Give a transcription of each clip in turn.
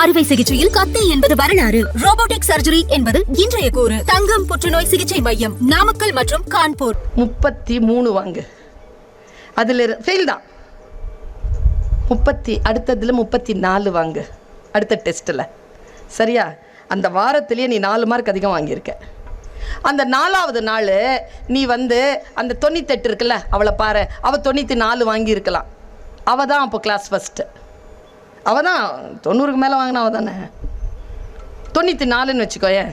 அறுவை சிகிச்சையில் கத்தி என்பது வரலாறு. ரோபோட்டிக் சர்ஜரி என்பது இன்றைய கூறு. தங்கம் புற்றுநோய் சிகிச்சை மையம் நாமக்கல் மற்றும் கான்பூர். முப்பத்தி மூணு வாங்கு. அதில் ஃபெயில் தான். முப்பத்தி அடுத்ததில் முப்பத்தி நாலு வாங்கு. அடுத்த டெஸ்ட்டில் சரியா? அந்த வாரத்திலேயே நீ நாலு மார்க் அதிகம் வாங்கியிருக்க. அந்த நாலாவது நாள் நீ வந்து அந்த தொண்ணூத்தெட்டு இருக்குல்ல அவளை பாரு. அவள் தொண்ணூற்றி நாலு வாங்கியிருக்கலாம். அவள் தான் அப்போ கிளாஸ் ஃபஸ்ட்டு அவள் தான் தொண்ணூறுக்கு மேலே வாங்கினா அவள் தானே தொண்ணூற்றி நாலுன்னு வச்சுக்கோயேன்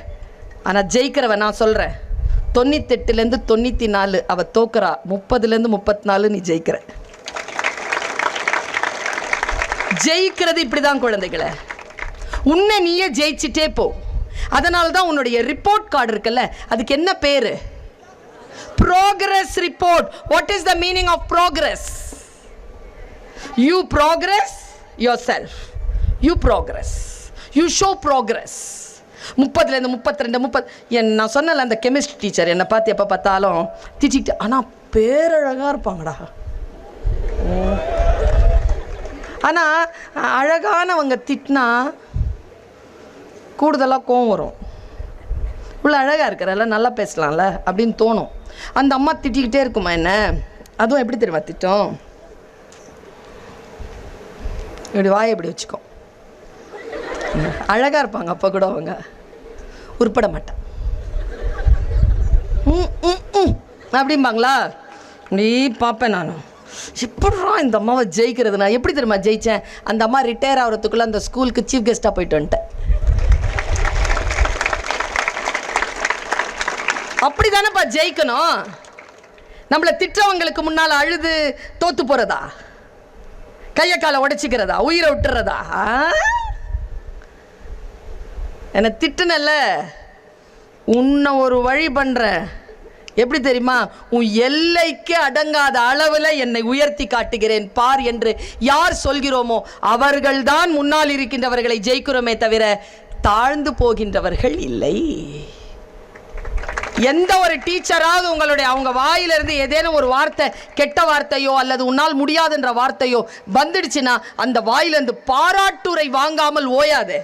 ஆனால் ஜெயிக்கிறவ நான் சொல்கிறேன் தொண்ணூத்தெட்டுலேருந்து தொண்ணூற்றி நாலு அவள் தோக்குறா. முப்பதுலேருந்து முப்பத்தி நாலு நீ ஜெயிக்கிற. ஜெயிக்கிறது இப்படி தான் குழந்தைகளை. உன்னை நீயே ஜெயிச்சிட்டே போ. அதனால தான் உன்னுடைய ரிப்போர்ட் கார்டு இருக்குல்ல அதுக்கு என்ன பேர்? Progress report what is the meaning of progress you progress yourself you progress you show progress முப்பதுலேருந்து முப்பத்தி ரெண்டு முப்பது என் நான் சொன்னல அந்த கெமிஸ்ட்ரி டீச்சர் என்னை பார்த்து எப்போ பார்த்தாலும் திட்டிக்கிட்டு ஆனால் பேரழகாக இருப்பாங்கடா. ஆனால் அழகானவங்க திட்டினா கூடுதலாக கோவம் வரும். இவ்வளோ அழகாக இருக்கிறல்ல நல்லா பேசலாம்ல அப்படின்னு தோணும். அந்த அம்மா திட்டிக்கிட்டே இருக்குமா என்ன? அதுவும் எப்படி தெரியுமா திட்டம்? இப்படி வாயை இப்படி வச்சுக்கோ. அழகாக இருப்பாங்க அப்போ கூட அவங்க. உருப்பட மாட்டேன். ம் அப்படிம்பாங்களா? நீ பார்ப்பேன் நான். எப்படா இந்த அம்மாவை ஜெயிக்கிறது? நான் எப்படி தெரியுமா ஜெயித்தேன் அந்த அம்மா ரிட்டையர் ஆகிறதுக்குள்ளே அந்த ஸ்கூலுக்கு சீஃப் கெஸ்ட்டாக போயிட்டு வந்துட்டேன். அப்படி தானேப்பா ஜெயிக்கணும்? நம்மளை திட்டவங்களுக்கு முன்னால் அழுது தோற்று போகிறதா கையை காலை உடைச்சிக்கிறதா? உயிரை விட்டுறதா? ஆ? என்னை திட்டுனல்ல. உன்னை ஒரு வழி பண்ணுறேன் எப்படி தெரியுமா? உன் எல்லைக்கு அடங்காத அளவில் என்னை உயர்த்தி காட்டுகிறேன். பார் என்று யார் சொல்கிறோமோ அவர்கள்தான் முன்னால் இருக்கின்றவர்களை ஜெயிக்கிறோமே தவிர தாழ்ந்து போகின்றவர்கள் இல்லை. எந்த ஒரு டீச்சராவது உங்களுடைய அவங்க வாயிலிருந்து ஏதேனும் ஒரு வார்த்தை கெட்ட வார்த்தையோ அல்லது உன்னால் முடியாதுன்ற வார்த்தையோ வந்துடுச்சுன்னா அந்த வாயிலிருந்து பாராட்டுரை வாங்காமல் ஓயாதே.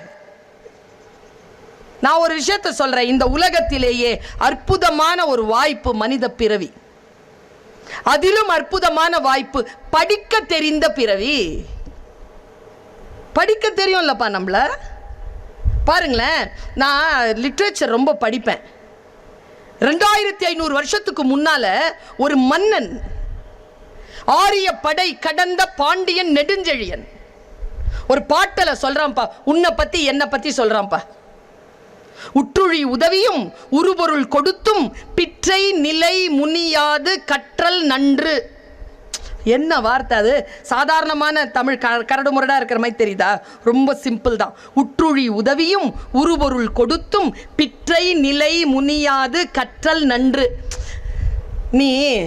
நான் ஒரு விஷயத்த சொல்றேன். இந்த உலகத்திலேயே அற்புதமான ஒரு வாய்ப்பு மனித பிறவி. அதிலும் அற்புதமான வாய்ப்பு படிக்க தெரிந்த பிறவி. படிக்க தெரியும்லப்பா நம்மள? பாருங்களேன் நான் லிட்ரேச்சர் ரொம்ப படிப்பேன். ரெண்டாயிரத்தி ஐநூறு வருஷத்துக்கு முன்னால ஒரு மன்னன் ஆரிய படை கடந்த பாண்டியன் நெடுஞ்செழியன். ஒரு பாட்டல சொல்றான்ப்பா உன்னை பத்தி என்னை பத்தி சொல்றான்ப்பா. உற்றுழி உதவியும் உருபொருள் கொடுத்தும் பிற்றை நிலை முனியாது கற்றல் நன்று. என்ன வார்த்தை அது? சாதாரணமான தமிழ் க கரடு முரடாக இருக்கிற மாதிரி தெரியுதா? ரொம்ப சிம்பிள் தான். உற்றுழி உதவியும் உருபொருள் கொடுத்தும் பிற்றை நிலை முனியாது கற்றல் நன்று. நீ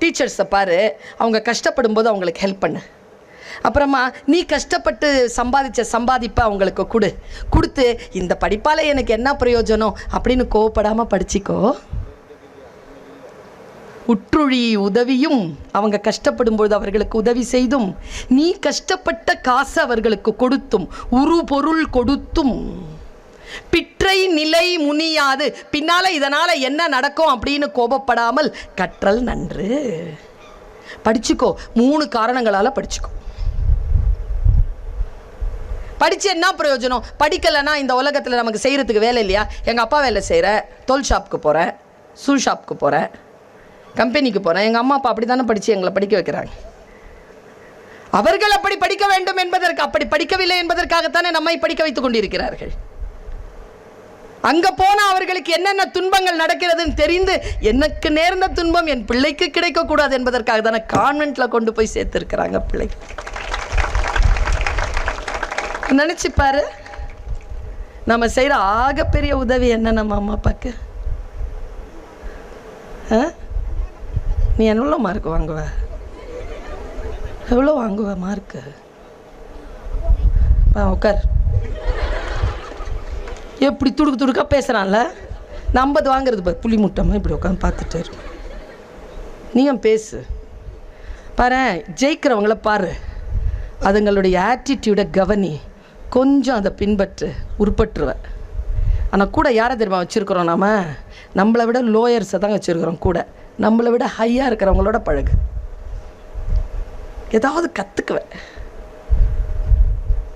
டீச்சர்ஸை பாரு அவங்க கஷ்டப்படும் போது அவங்களுக்கு ஹெல்ப் பண்ணு. அப்புறமா நீ கஷ்டப்பட்டு சம்பாதிச்ச சம்பாதிப்பை அவங்களுக்கு கொடு. கொடுத்து இந்த படிப்பால் எனக்கு என்ன பிரயோஜனம்? அப்படின்னு கோவப்படாமல் படிச்சிக்கோ. உற்றுழி உதவியும் அவங்க கஷ்டப்படும்போது அவர்களுக்கு உதவி செய்தும் நீ கஷ்டப்பட்ட காசு அவர்களுக்கு கொடுத்தும் உரு பொருள் கொடுத்தும். பிற்றை நிலை முனியாது. பின்னால இதனால் என்ன நடக்கும் அப்படின்னு கோபப்படாமல் கற்றல் நன்று. படிச்சுக்கோ. மூணு காரணங்களால் படிச்சுக்கோ. படித்து என்ன பிரயோஜனம்? படிக்கலைன்னா இந்த உலகத்தில் நமக்கு செய்கிறதுக்கு வேலை இல்லையா? எங்கள் அப்பா வேலை செய்கிற தோல் ஷாப்புக்கு போகிறேன் ஷூ ஷாப்புக்கு போகிறேன் கம்பெனிக்கு போகிறேன் எங்கள் அம்மா அப்பா அப்படி தானே படித்து எங்களை படிக்க வைக்கிறாங்க. அவர்கள் அப்படி படிக்க வேண்டும் என்பதற்கு அப்படி படிக்கவில்லை என்பதற்காகத்தானே நம்மை படிக்க வைத்துக் கொண்டிருக்கிறார்கள். அங்க போனால் அவர்களுக்கு என்னென்ன துன்பங்கள் நடக்கிறதுன்னு தெரிந்து எனக்கு நேர்ந்த துன்பம் என் பிள்ளைக்கு கிடைக்கக்கூடாது என்பதற்காக தானே கான்வென்ட்ல கொண்டு போய் சேர்த்திருக்கிறாங்க பிள்ளை நினைச்சு பாரு. நம்ம செய்யற ஆகப்பெரிய உதவி என்ன நம்ம அம்மா அப்பாக்கு? ஆ? நீ எவ்வளோ மார்க் வாங்குவ? எவ்வளோ வாங்குவ மார்க்கு உட்கார் எப்படி துடுக்கு துடுக்கா பேசுகிறான்ல நான் ஐம்பது வாங்குறது பார். புளி முட்டமாக இப்படி உட்காந்து பார்த்துட்டு நீயும் பேசு? பாரு ஜெயிக்கிறவங்கள பாரு. அதுங்களுடைய ஆட்டிடியூடை கவனி. கொஞ்சம் அதை பின்பற்று உருப்பட்டுருவேன் ஆனால் கூட யாரை தெரியுமா வச்சுருக்குறோம் நாம? நம்மளை விட லோயர்ஸை தான் வச்சுருக்குறோம் கூட. நம்மளை விட ஹையாக இருக்கிறவங்களோட பழகு. ஏதாவது கற்றுக்குவேன்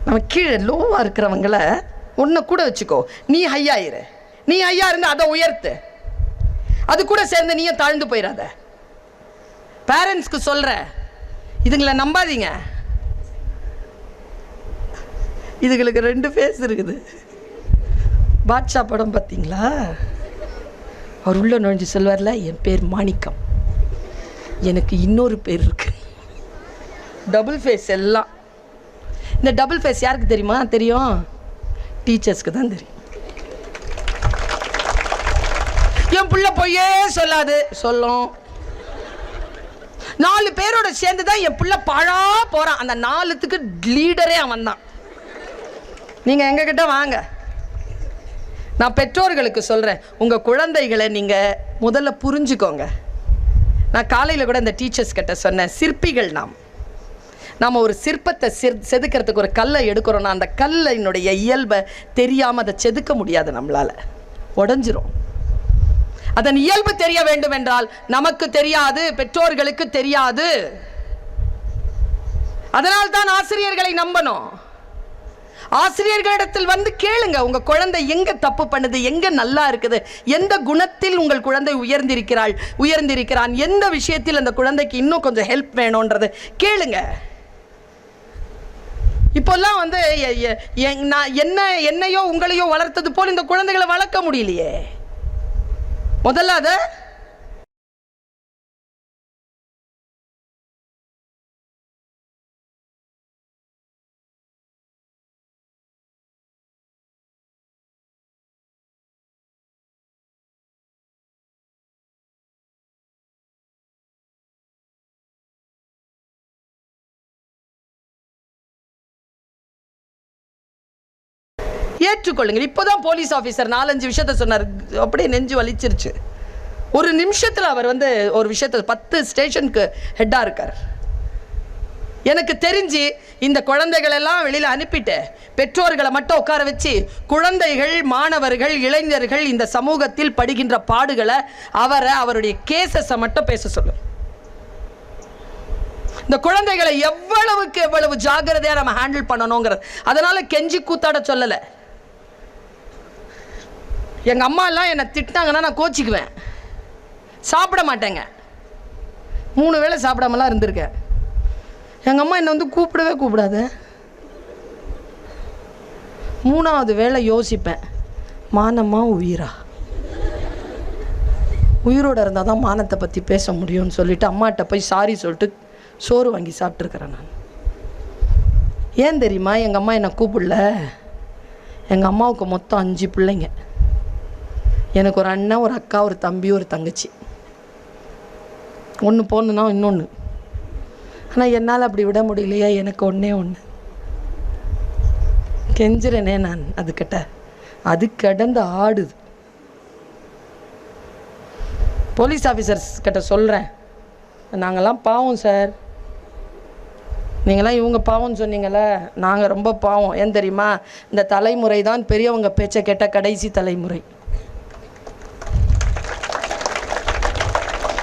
நம்ம கீழே லோவாக இருக்கிறவங்கள உன்னை கூட வச்சுக்கோ. நீ ஹையாயிரு நீ ஹையா இருந்தால் அதை உயர்த்து. அது கூட சேர்ந்து நீயும் தாழ்ந்து போயிடாத. பேரண்ட்ஸ்க்கு சொல்கிறேன் இதுங்களை நம்பாதீங்க. இதுங்களுக்கு ரெண்டு ஃபேஸ் இருக்குது. பாட்ஷா படம் பார்த்தீங்களா? அவர் உள்ள நுழைஞ்சு சொல்வார்ல? என் பேர் மாணிக்கம். எனக்கு இன்னொரு பேர் இருக்கு. டபுள் ஃபேஸ் எல்லாம். இந்த டபுள் ஃபேஸ் யாருக்கு தெரியுமா? தெரியும். டீச்சர்ஸ்க்கு தான் தெரியும். என் பிள்ளை பொய்யே சொல்லாது. சொல்லும். நாலு பேரோட சேர்ந்து தான் என் பிள்ளை பழா போகிறான் அந்த நாலுத்துக்கு லீடரே அவன் தான் நீங்கள் எங்ககிட்ட வாங்க. நான் பெற்றோர்களுக்கு சொல்கிறேன் உங்கள் குழந்தைகளை நீங்கள் முதல்ல புரிஞ்சுக்கோங்க. நான் காலையில் கூட இந்த டீச்சர்ஸ் கிட்ட சொன்னேன் சிற்பிகள் நாம். நாம் ஒரு சிற்பத்தை சிற் செதுக்கிறதுக்கு ஒரு கல்லை எடுக்கிறோன்னா அந்த கல்லினுடைய இயல்பை தெரியாமல் அதை செதுக்க முடியாது நம்மளால். உடஞ்சிரும். அதன் இயல்பு தெரிய வேண்டும் என்றால் நமக்கு தெரியாது பெற்றோர்களுக்கு தெரியாது. அதனால் தான் ஆசிரியர்களை நம்பணும். ஆசிரியர்களிடத்தில் வந்து கேளுங்க. உங்க குழந்தை எங்க தப்பு பண்ணுது? எங்க நல்லா இருக்குது? எந்த குணத்தில் உங்கள் குழந்தை உயர்ந்திருக்கிறாள்? உயர்ந்திருக்கிறான்? எந்த விஷயத்தில் அந்த குழந்தைக்கு இன்னும் கொஞ்சம் ஹெல்ப் வேணும்ன்றது கேளுங்க. இப்போல்லாம் வந்து எ- நான் என்ன என்னையோ உங்களையோ வளர்த்தது போல் இந்த குழந்தைகளை வளர்க்க முடியலையே. முதல்ல அதை ஏற்றுக்கொள்ளுங்கள். இப்போதான் போலீஸ் ஆஃபீஸர் நாலஞ்சு விஷயத்த சொன்னார். அப்படியே நெஞ்சு வலிச்சிருச்சு. ஒரு நிமிஷத்தில் அவர் வந்து ஒரு விஷயத்த பத்து ஸ்டேஷனுக்கு ஹெட்டாக இருக்கார். எனக்கு தெரிஞ்சு இந்த குழந்தைகள் எல்லாம் வெளியில் அனுப்பிட்டு பெற்றோர்களை மட்டும் உட்கார வச்சு குழந்தைகள் மாணவர்கள் இளைஞர்கள் இந்த சமூகத்தில் படுகின்ற பாடுகளை அவரை அவருடைய கேசஸை மட்டும் பேச சொல்லும் இந்த குழந்தைகளை எவ்வளவுக்கு எவ்வளவு ஜாகிரதையாக நம்ம ஹேண்டில் பண்ணணுங்கிறது. அதனால் கெஞ்சி கூத்தாட சொல்லலை. எங்கள் அம்மா எல்லாம் என்னை திட்டாங்கன்னா நான் கோச்சிக்குவேன். சாப்பிட மாட்டேங்க. மூணு வேளை சாப்பிடாமலாம் இருந்திருக்கேன். எங்கள் அம்மா என்னை வந்து கூப்பிடவே கூப்பிடாத. மூணாவது வேளை யோசிப்பேன். மானமா உயிரா? உயிரோடு இருந்தால் தான் மானத்தை பற்றி பேச முடியும்னு சொல்லிட்டு அம்மாட்ட போய் சாரி சொல்லிட்டு சோறு வாங்கி சாப்பிட்ருக்குறேன் நான். ஏன் தெரியுமா எங்கள் அம்மா என்னை கூப்பிடல? எங்கள் அம்மாவுக்கு மொத்தம் அஞ்சு பிள்ளைங்க. எனக்கு ஒரு அண்ணன் ஒரு அக்கா ஒரு தம்பி ஒரு தங்கச்சி. ஒன்று போகணுன்னா இன்னொன்று ஆனால் என்னால் அப்படி விட முடியலையே எனக்கு ஒன்றே ஒன்று கெஞ்சிறனே நான் அதுக்கிட்ட அது கிடந்து ஆடுது. போலீஸ் ஆஃபீஸர்ஸ் கிட்ட சொல்கிறேன் நாங்கள்லாம் பாவம் சார். நீங்களாம் இவங்க பாவம்னு சொன்னீங்கல்ல நாங்கள் ரொம்ப பாவம். ஏன் தெரியுமா? இந்த தலைமுறை தான் பெரியவங்க பேச்சை கேட்ட கடைசி தலைமுறை.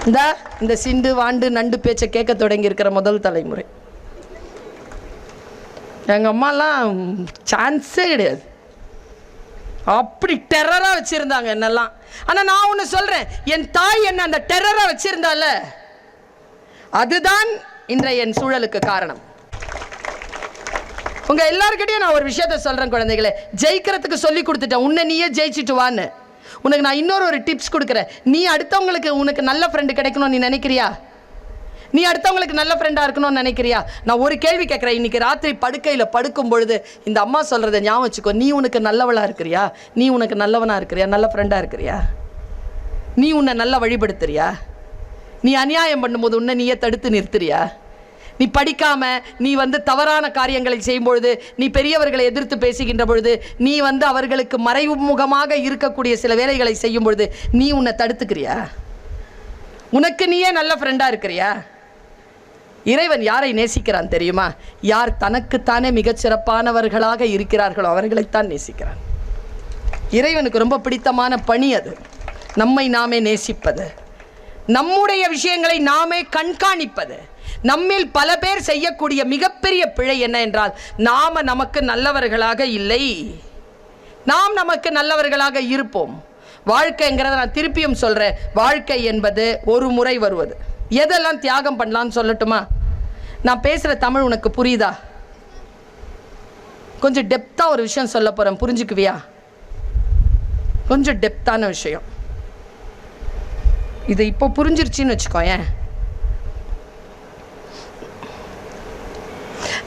இந்த இந்த சிண்டு வாண்டு நண்டு பேச்சை கேட்க தொடங்கி இருக்கிற முதல் தலைமுறை. எங்கள் அம்மாலாம் சான்ஸே கிடையாது. அப்படி டெரராக வச்சுருந்தாங்க என்னெல்லாம். ஆனால் நான் ஒன்று சொல்கிறேன் என் தாய் என்ன அந்த டெரராக வச்சுருந்தால? அதுதான் இன்றைய என் சூழலுக்கு காரணம். உங்கள் எல்லாருக்கிட்டையும் நான் ஒரு விஷயத்த சொல்கிறேன் குழந்தைகளே. ஜெயிக்கிறதுக்கு சொல்லி கொடுத்துட்டேன். உன்னை நீயே ஜெயிச்சிட்டு வான்னு. உனக்கு நான் இன்னொரு ஒரு டிப்ஸ் கொடுக்குறேன். நீ அடுத்தவங்களுக்கு உனக்கு நல்ல ஃப்ரெண்டு கிடைக்கணும்னு நீ நினைக்கிறியா? நீ அடுத்தவங்களுக்கு நல்ல ஃப்ரெண்டாக இருக்கணும்னு நினைக்கிறியா? நான் ஒரு கேள்வி கேட்குறேன். இன்றைக்கி ராத்திரி படுக்கையில் படுக்கும் பொழுது இந்த அம்மா சொல்கிறத ஞாபகம் வச்சுக்கோ. நீ உனக்கு நல்லவளாக இருக்கிறியா? நீ உனக்கு நல்லவனாக இருக்கிறியா? நல்ல ஃப்ரெண்டாக இருக்கிறியா? நீ உன்னை நல்லா வழிபடுத்துறியா? நீ அநியாயம் பண்ணும்போது உன்னை நீயே தடுத்து நிறுத்துறியா? நீ படிக்காம நீ வந்து தவறான காரியங்களை செய்யும் பொழுது நீ பெரியவர்களை எதிர்த்து பேசுகின்ற பொழுது நீ வந்து அவர்களுக்கு மறைமுகமாக இருக்கக்கூடிய சில வேலைகளை செய்யும் பொழுது நீ உன்னை தடுத்துக்கிறியா? உனக்கு நீயே நல்ல ஃப்ரெண்டாக இருக்கிறியா? இறைவன் யாரை நேசிக்கிறான் தெரியுமா? யார் தனக்குத்தானே மிகச்சிறப்பானவர்களாக இருக்கிறார்களோ அவர்களைத்தான் நேசிக்கிறான். இறைவனுக்கு ரொம்ப பிடித்தமான பணி அது. நம்மை நாமே நேசிப்பது. நம்முடைய விஷயங்களை நாமே கண்காணிப்பது. நம்மில் பல பேர் செய்யக்கூடிய மிகப்பெரிய பிழை என்ன என்றால் நாம் நமக்கு நல்லவர்களாக இல்லை. நாம் நமக்கு நல்லவர்களாக இருப்போம். வாழ்க்கைங்கிறத நான் திருப்பியும் சொல்கிறேன் வாழ்க்கை என்பது ஒரு முறை வருவது. எதெல்லாம் தியாகம் பண்ணலான்னு சொல்லட்டுமா? நான் பேசுகிற தமிழ் உனக்கு புரியுதா? கொஞ்சம் டெப்த்தாக ஒரு விஷயம் சொல்ல போகிறேன் புரிஞ்சுக்குவியா? கொஞ்சம் டெப்த்தான விஷயம். இது இப்போ புரிஞ்சிருச்சின்னு வச்சுக்கோயேன்.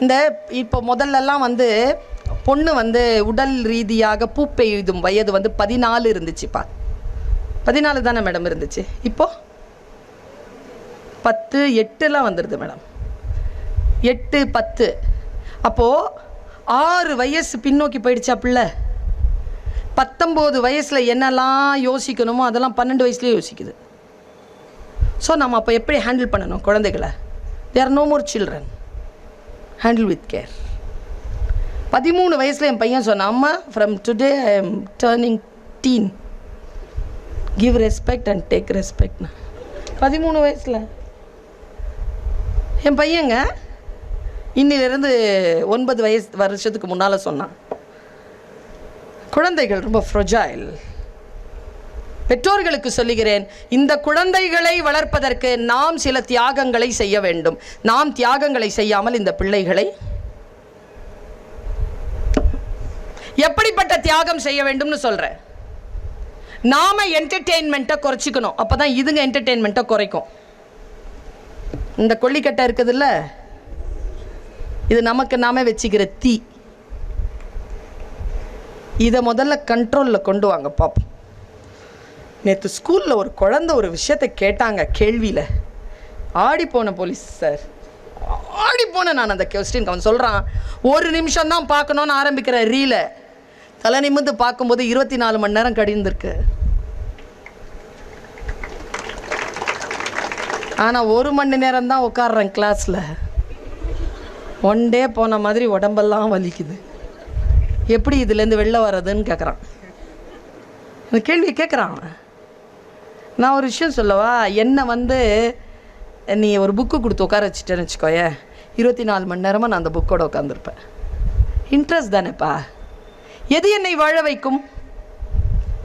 இந்த இப்போ முதல்லலாம் வந்து பொண்ணு வந்து உடல் ரீதியாக பூ பெய்தும் வயது வந்து பதினாலு இருந்துச்சுப்பா. பதினாலு தானே மேடம் இருந்துச்சு? இப்போது பத்து எட்டுலாம் வந்துடுது மேடம். எட்டு பத்து. அப்போது ஆறு வயசு பின்னோக்கி போயிடுச்சா பிள்ளை? பத்தொம்போது வயசில் என்னெல்லாம் யோசிக்கணுமோ அதெல்லாம் பன்னெண்டு வயசுலேயே யோசிக்குது. ஸோ நம்ம அப்போ எப்படி ஹேண்டில் பண்ணணும் குழந்தைகளை? There no more children handle with care பதிமூணு வயசில் என் பையன் சொன்னான் அம்மா from today I am turning teen give respect and take ரெஸ்பெக்ட்னா பதிமூணு வயசில். என் பையங்க இன்னிலிருந்து ஒன்பது வயசு வருஷத்துக்கு முன்னால் சொன்னான் குழந்தைகள் ரொம்ப ஃப்ரொஜைல் பெற்றோர்களுக்கு சொல்லுகிறேன் இந்த குழந்தைகளை வளர்ப்பதற்கு நாம் சில தியாகங்களை செய்ய வேண்டும். நாம் தியாகங்களை செய்யாமல் இந்த பிள்ளைகளை எப்படிப்பட்ட தியாகம் செய்ய வேண்டும்னு சொல்றேன் நாம என்டர்டெயின்மெண்ட்டை குறைச்சிக்கணும். அப்பதான் இதுங்க என்டர்டெயின்மெண்ட்டை குறைக்கும். இந்த கொல்லிக்கட்டை இருக்குதுல்ல? இது நமக்கு நாமே வச்சுக்கிற தீ. இதை முதல்ல கண்ட்ரோலில் கொண்டு வாங்க பார்ப்போம் நேற்று ஸ்கூலில் ஒரு குழந்தை ஒரு விஷயத்தை கேட்டாங்க கேள்வியில். ஆடி போன போலீஸ் சார். ஆடி போன நான் அந்த கொஸ்டின் அவன் சொல்கிறான் ஒரு நிமிஷம் தான் பார்க்கணுன்னு ஆரம்பிக்கிற ரீலை. தலை நிமிர்ந்து பார்க்கும்போது இருபத்தி நாலு மணி நேரம் கடிந்திருக்கு. ஆனால் ஒரு மணி நேரம் தான் உட்காடுறேன் கிளாஸில் ஒன் டே போன மாதிரி உடம்பெல்லாம் வலிக்குது. எப்படி இதுலேருந்து வெளில வர்றதுன்னு கேட்குறான் இந்த கேள்வியை கேட்குறான் அவன். நான் ஒரு விஷயம் சொல்லவா? என்னை வந்து நீ ஒரு புக்கு கொடுத்து உட்கார வச்சுட்டேன்னு வச்சுக்கோயே இருபத்தி நாலு மணி நேரமாக நான் அந்த புக்கோடு உட்காந்துருப்பேன் இன்ட்ரெஸ்ட் தானேப்பா. எது என்னை வாழ வைக்கும்?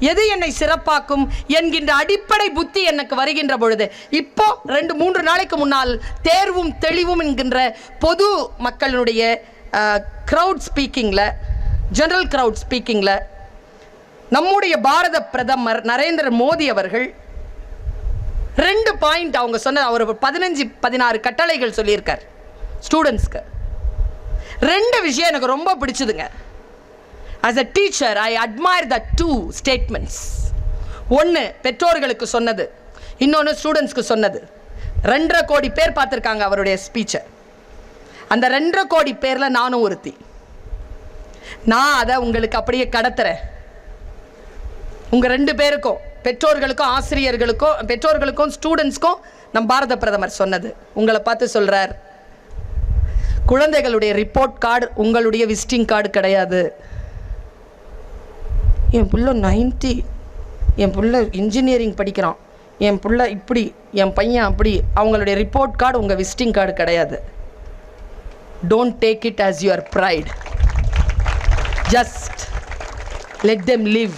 எது என்னை சிறப்பாக்கும்? என்கின்ற அடிப்படை புத்தி எனக்கு வருகின்ற பொழுது இப்போ ரெண்டு மூன்று நாளைக்கு முன்னால் தேர்வும் தெளிவும் என்கின்ற பொது மக்களுடைய க்ரௌட் ஸ்பீக்கிங்கில் ஜெனரல் க்ரௌட் ஸ்பீக்கிங்கில் நம்முடைய பாரத பிரதமர் நரேந்திர மோடி அவர்கள் ரெண்டு பாயிண்ட் அவங்க சொன்ன அவர் பதினஞ்சு பதினாறு கட்டளைகள் சொல்லியிருக்கார் ஸ்டூடெண்ட்ஸ்க்கு ரெண்டு விஷயம் எனக்கு ரொம்ப பிடிச்சதுங்க. As a teacher I admire the two statements ஒன்று பெற்றோர்களுக்கு சொன்னது இன்னொன்று ஸ்டூடெண்ட்ஸ்க்கு சொன்னது. ரெண்டரை கோடி பேர் பார்த்துருக்காங்க அவருடைய ஸ்பீச்சை அந்த ரெண்டரை கோடி பேரில் நானும் ஒருத்தி. நான் அதை உங்களுக்கு அப்படியே கடத்துறேன். உங்கள் ரெண்டு பேருக்கும். பெற்றோர்களுக்கும் ஆசிரியர்களுக்கும் பெற்றோர்களுக்கும் ஸ்டூடெண்ட்ஸ்க்கும் நம் பாரத பிரதமர் சொன்னது. உங்களை பார்த்து சொல்கிறார் குழந்தைகளுடைய ரிப்போர்ட் கார்டு உங்களுடைய விசிட்டிங் கார்டு கிடையாது. என் புள்ள நைன்ட்டி என் புள்ள இன்ஜினியரிங் படிக்கிறான். என் புள்ள இப்படி என் பையன் அப்படி அவங்களுடைய ரிப்போர்ட் கார்டு உங்கள் விசிட்டிங் கார்டு கிடையாது. Don't take it as your pride just let them live